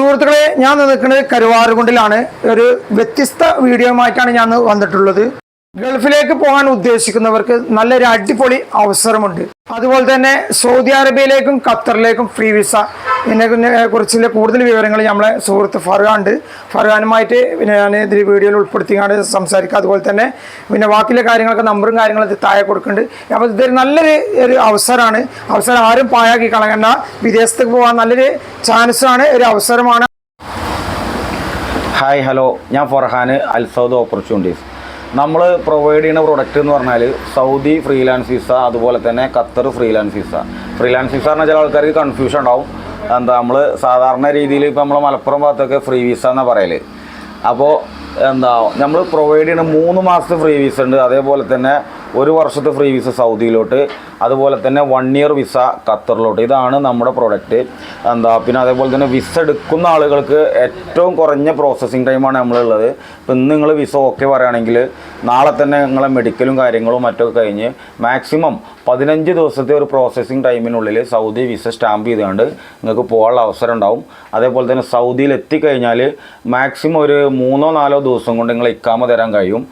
സുഹൃത്തുക്കളെ ഞാൻ നിൽക്കുന്നത് കരുവാറുകുണ്ടിലാണ്. ഒരു വ്യത്യസ്ത വീഡിയോയുമായിട്ടാണ് ഞാൻ വന്നിട്ടുള്ളത്. ഗൾഫിലേക്ക് പോകാൻ ഉദ്ദേശിക്കുന്നവർക്ക് നല്ലൊരു അടിപൊളി അവസരമുണ്ട്. അതുപോലെ തന്നെ സൗദി അറേബ്യയിലേക്കും ഖത്തറിലേക്കും ഫ്രീ വിസ. ഇതിനെ കുറിച്ചുള്ള കൂടുതൽ വിവരങ്ങൾ നമ്മളെ സുഹൃത്ത് ഫർഹാൻ ഉണ്ട് ഫർഹാനുമായിട്ട് പിന്നെ ഞാൻ ഇതിൽ വീഡിയോയിൽ ഉൾപ്പെടുത്തിയാണ് സംസാരിക്കുക അതുപോലെ തന്നെ പിന്നെ ബാക്കിയുള്ള കാര്യങ്ങളൊക്കെ നമ്പറും കാര്യങ്ങളൊക്കെ താഴെ കൊടുക്കുന്നുണ്ട്. അപ്പോൾ ഇതൊരു നല്ലൊരു ഒരു അവസരമാണ്. അവസരം ആരും പായാക്കി കളയണ്ട. വിദേശത്തേക്ക് പോകാൻ നല്ലൊരു ചാൻസാണ് ഒരു അവസരമാണ്. ഹായ് ഹലോ ഞാൻ ഫർഹാൻ അൽസൗദ് ഓപ്പർച്യൂണിറ്റീസ് നമ്മൾ പ്രൊവൈഡ് ചെയ്യുന്ന പ്രൊഡക്റ്റ് എന്ന് പറഞ്ഞാൽ സൗദി ഫ്രീലാൻസ് വിസ അതുപോലെ തന്നെ Qatar freelance visa freelance visa പറഞ്ഞാൽ ചില ആൾക്കാർക്ക് കൺഫ്യൂഷൻ ഉണ്ടാവും. എന്താ നമ്മൾ സാധാരണ രീതിയിൽ ഇപ്പോൾ നമ്മൾ മലപ്പുറം ഭാഗത്തൊക്കെ ഫ്രീ വിസ എന്നാണ് പറയൽ അപ്പോൾ എന്താ നമ്മൾ പ്രൊവൈഡ് ചെയ്യുന്ന മൂന്ന് മാസത്തെ ഫ്രീ വിസ ഉണ്ട്. അതേപോലെ തന്നെ ഒരു വർഷത്തെ ഫ്രീ വിസ സൗദിയിലോട്ട് അതുപോലെ തന്നെ വൺ ഇയർ വിസ ഖത്തറിലോട്ട്. ഇതാണ് നമ്മുടെ പ്രൊഡക്റ്റ് എന്താ പിന്നെ അതേപോലെ തന്നെ വിസ എടുക്കുന്ന ആളുകൾക്ക് ഏറ്റവും കുറഞ്ഞ പ്രോസസ്സിങ് ടൈമാണ് നമ്മളുള്ളത്. ഇപ്പം ഇന്ന് നിങ്ങൾ വിസ ഓക്കെ പറയുകയാണെങ്കിൽ നാളെ തന്നെ നിങ്ങളെ മെഡിക്കലും കാര്യങ്ങളും മറ്റൊക്കെ കഴിഞ്ഞ് മാക്സിമം പതിനഞ്ച് ദിവസത്തെ ഒരു പ്രോസസ്സിങ് ടൈമിനുള്ളിൽ സൗദി വിസ സ്റ്റാമ്പ് ചെയ്തുകൊണ്ട് നിങ്ങൾക്ക് പോകാനുള്ള അവസരം ഉണ്ടാവും. അതേപോലെ തന്നെ സൗദിയിൽ എത്തിക്കഴിഞ്ഞാൽ മാക്സിമം ഒരു മൂന്നോ നാലോ ദിവസം കൊണ്ട് നിങ്ങൾ ഇക്കാമ തരാൻ കഴിയും.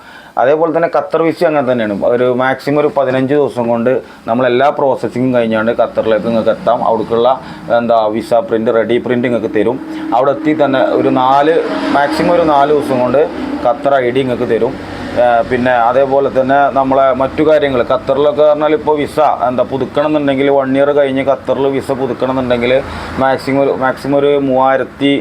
അതേപോലെ തന്നെ ഖത്തർ വിസ അങ്ങനെ തന്നെയാണ്. ഒരു മാക്സിമം ഒരു പതിനഞ്ച് ദിവസം കൊണ്ട് നമ്മൾ എല്ലാ പ്രോസസ്സിങ്ങും കഴിഞ്ഞാണ്ട് ഖത്തറിലേക്ക് നിങ്ങൾക്ക് എത്താം. അവിടേക്കുള്ള എന്താ വിസ പ്രിന്റ് റെഡി പ്രിന്റ് നിങ്ങൾക്ക് തരും. അവിടെ എത്തി തന്നെ ഒരു നാല് മാക്സിമം ഒരു നാല് ദിവസം കൊണ്ട് ഖത്തർ ഐ ഡി നിങ്ങൾക്ക് തരും. പിന്നെ അതേപോലെ തന്നെ നമ്മളെ മറ്റു കാര്യങ്ങൾ. ഖത്തറിലൊക്കെ പറഞ്ഞാൽ ഇപ്പോൾ വിസ എന്താ പുതുക്കണം എന്നുണ്ടെങ്കിൽ വൺ ഇയർ കഴിഞ്ഞ് ഖത്തറിൽ വിസ പുതുക്കണം എന്നുണ്ടെങ്കിൽ മാക്സിമം ഒരു മാക്സിമം ഒരു മൂവായിരത്തി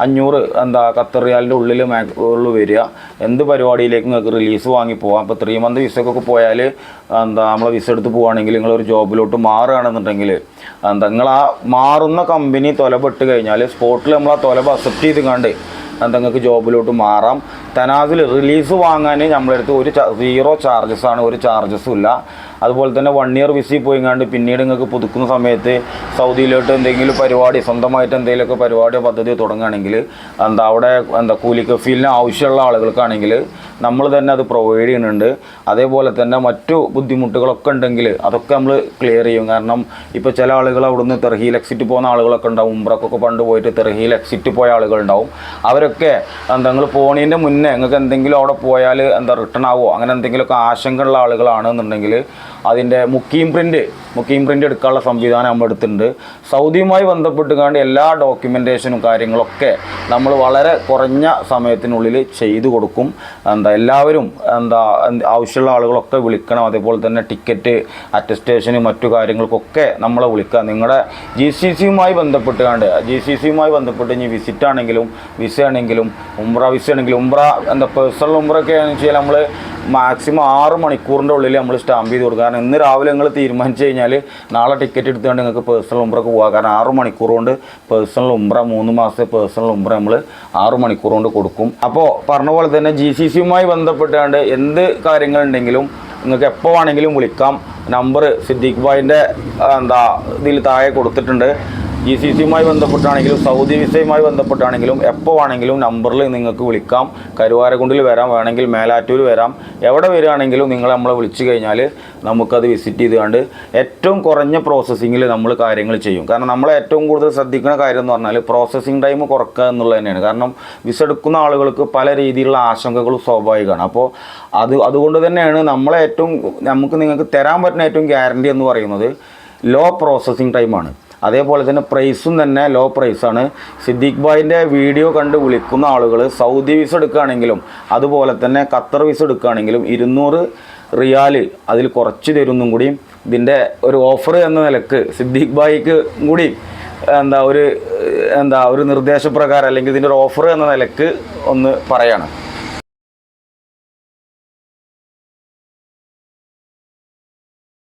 അഞ്ഞൂറ് എന്താ ഖത്തർ റിയാലിന്റെ ഉള്ളിൽ ഉള്ളു വരിക. എന്ത് പരിപാടിയിലേക്ക് നിങ്ങൾക്ക് റിലീസ് വാങ്ങി പോകാം ഇപ്പോൾ ത്രീ മന്ത് വിസക്കൊക്കെ പോയാൽ എന്താ നമ്മളെ വിസ എടുത്ത് പോവുകയാണെങ്കിൽ നിങ്ങളൊരു ജോബിലോട്ട് മാറുകയാണെന്നുണ്ടെങ്കിൽ എന്താ നിങ്ങൾ ആ മാറുന്ന കമ്പനി തൊലപെട്ട് കഴിഞ്ഞാൽ സ്പോട്ടിൽ നമ്മൾ ആ തൊലപ അക്സെപ്റ്റ് ചെയ്ത് കണ്ട് നിങ്ങൾക്ക് ജോബിലോട്ട് മാറാം. തനാസിൽ റിലീസ് വാങ്ങാൻ നമ്മളെടുത്ത് ഒരു സീറോ ചാർജസ് ആണ് ഒരു ചാർജസും ഇല്ല. അതുപോലെ തന്നെ വൺ ഇയർ വിസി പോയിങ്ങാണ്ട് പിന്നീട് നിങ്ങൾക്ക് പുതുക്കുന്ന സമയത്ത് സൗദിയിലോട്ട് എന്തെങ്കിലും പരിപാടി സ്വന്തമായിട്ട് എന്തെങ്കിലുമൊക്കെ പരിപാടിയോ പദ്ധതിയോ തുടങ്ങുകയാണെങ്കിൽ എന്താ അവിടെ എന്താ കൂലിക്കഫീലിന് ആവശ്യമുള്ള ആളുകൾക്കാണെങ്കിൽ നമ്മൾ തന്നെ അത് പ്രൊവൈഡ് ചെയ്യുന്നുണ്ട്. അതേപോലെ തന്നെ മറ്റു ബുദ്ധിമുട്ടുകളൊക്കെ ഉണ്ടെങ്കിൽ അതൊക്കെ നമ്മൾ ക്ലിയർ ചെയ്യും. കാരണം ഇപ്പോൾ ചില ആളുകൾ അവിടുന്ന് തെർഹീൽ എക്സിറ്റ് പോകുന്ന ആളുകളൊക്കെ ഉണ്ടാവും. ഉംറക്കൊക്കെ പണ്ട് പോയിട്ട് തെർഹീൽ എക്സിറ്റ് പോയ ആളുകളുണ്ടാവും അവരൊക്കെ എന്താ നിങ്ങൾ പോണീന്റെ മുന്നേ നിങ്ങൾക്ക് എന്തെങ്കിലും അവിടെ പോയാൽ എന്താ റിട്ടേൺ ആവുമോ അങ്ങനെ എന്തെങ്കിലുമൊക്കെ ആശങ്കയുള്ള ആളുകളാണെന്നുണ്ടെങ്കിൽ അതിന്റെ മുക്കീം പ്രിന്റ് മുക്കീം പ്രിന്റ് എടുക്കാനുള്ള സംവിധാനം നമ്മൾ എടുത്തിട്ടുണ്ട്. സൗദിയുമായി ബന്ധപ്പെട്ട് കാണ്ട് എല്ലാ ഡോക്യുമെന്റേഷനും കാര്യങ്ങളൊക്കെ നമ്മൾ വളരെ കുറഞ്ഞ സമയത്തിനുള്ളിൽ ചെയ്തു കൊടുക്കും. എന്താ എല്ലാവരും എന്താ ആവശ്യമുള്ള ആളുകളൊക്കെ വിളിക്കണം. അതേപോലെ തന്നെ ടിക്കറ്റ് അറ്റസ്റ്റേഷനും മറ്റു കാര്യങ്ങൾക്കൊക്കെ നമ്മളെ വിളിക്കുക. നിങ്ങളുടെ ജി സി സിയുമായി ബന്ധപ്പെട്ട് കണ്ട് ജി സി സിയുമായി ബന്ധപ്പെട്ട് ഇനി വിസിറ്റ് ആണെങ്കിലും വിസ ആണെങ്കിലും ഉംറ വിസ ആണെങ്കിലും ഉംറ എന്താ പേഴ്സണൽ ഉംറൊക്കെ ആണെന്ന് വെച്ചാൽ നമ്മൾ മാക്സിമം ആറ് മണിക്കൂറിന്റെ ഉള്ളിൽ നമ്മൾ സ്റ്റാമ്പ് ചെയ്ത് കൊടുക്കുക കാരണം ഇന്ന് രാവിലെ നിങ്ങൾ തീരുമാനിച്ചു കഴിഞ്ഞാൽ നാളെ ടിക്കറ്റ് എടുത്തുകൊണ്ട് നിങ്ങൾക്ക് പേഴ്സണൽ ഉംറക്ക് പോകാം കാരണം ആറ് മണിക്കൂർ കൊണ്ട് പേഴ്സണൽ ഉംറ മൂന്ന് മാസത്തെ പേഴ്സണൽ ഉംറ നമ്മൾ ആറ് മണിക്കൂർ കൊണ്ട് കൊടുക്കും. അപ്പോൾ പറഞ്ഞ പോലെ തന്നെ ജി സി സിയുമായി ബന്ധപ്പെട്ടാണ്ട് എന്ത് കാര്യങ്ങളുണ്ടെങ്കിലും നിങ്ങൾക്ക് എപ്പോൾ വേണമെങ്കിലും വിളിക്കാം. നമ്പർ സിദ്ദീഖ് ഭായിന്റെ എന്താ ഇതിൽ താഴെ കൊടുത്തിട്ടുണ്ട്. ജി സി സിയുമായി ബന്ധപ്പെട്ടാണെങ്കിലും സൗദി വിസയുമായി ബന്ധപ്പെട്ടാണെങ്കിലും എപ്പോൾ വേണമെങ്കിലും നമ്പറിൽ നിങ്ങൾക്ക് വിളിക്കാം. കരുവാരക്കുണ്ടിൽ വരാം വേണമെങ്കിൽ മേലാറ്റൂർ വരാം. എവിടെ വരികയാണെങ്കിലും നിങ്ങൾ നമ്മളെ വിളിച്ചു കഴിഞ്ഞാൽ നമുക്കത് വിസിറ്റ് ചെയ്തുകൊണ്ട് ഏറ്റവും കുറഞ്ഞ പ്രോസസ്സിങ്ങിൽ നമ്മൾ കാര്യങ്ങൾ ചെയ്യും. കാരണം നമ്മൾ ഏറ്റവും കൂടുതൽ ശ്രദ്ധിക്കുന്ന കാര്യം എന്ന് പറഞ്ഞാൽ പ്രോസസ്സിങ് ടൈം കുറക്കുക എന്നുള്ളത് തന്നെയാണ്. കാരണം വിസ എടുക്കുന്ന ആളുകൾക്ക് പല രീതിയിലുള്ള ആശങ്കകളും സ്വാഭാവികമാണ്. അപ്പോൾ അത് അതുകൊണ്ട് തന്നെയാണ് നമ്മളെ ഏറ്റവും നമുക്ക് നിങ്ങൾക്ക് തരാൻ പറ്റുന്ന ഏറ്റവും ഗ്യാരണ്ടി എന്ന് പറയുന്നത് ലോ പ്രോസസ്സിങ് ടൈമാണ് അതേപോലെ തന്നെ പ്രൈസും തന്നെ ലോ പ്രൈസാണ് സിദ്ദീഖ് ഭായിന്റെ വീഡിയോ കണ്ട് വിളിക്കുന്ന ആളുകൾ സൗദി വിസ എടുക്കുകയാണെങ്കിലും അതുപോലെ തന്നെ ഖത്തർ വിസ എടുക്കുകയാണെങ്കിലും ഇരുന്നൂറ് റിയാൽ അതിൽ കുറച്ച് തരുന്നും കൂടി ഇതിന്റെ ഒരു ഓഫർ എന്ന നിലയ്ക്ക് സിദ്ദീഖ് ഭായിക്ക് കൂടി എന്താ ഒരു എന്താ ഒരു നിർദ്ദേശപ്രകാരം അല്ലെങ്കിൽ ഇതിന്റെ ഒരു ഓഫർ എന്ന നിലയ്ക്ക് ഒന്ന് പറയാണ്.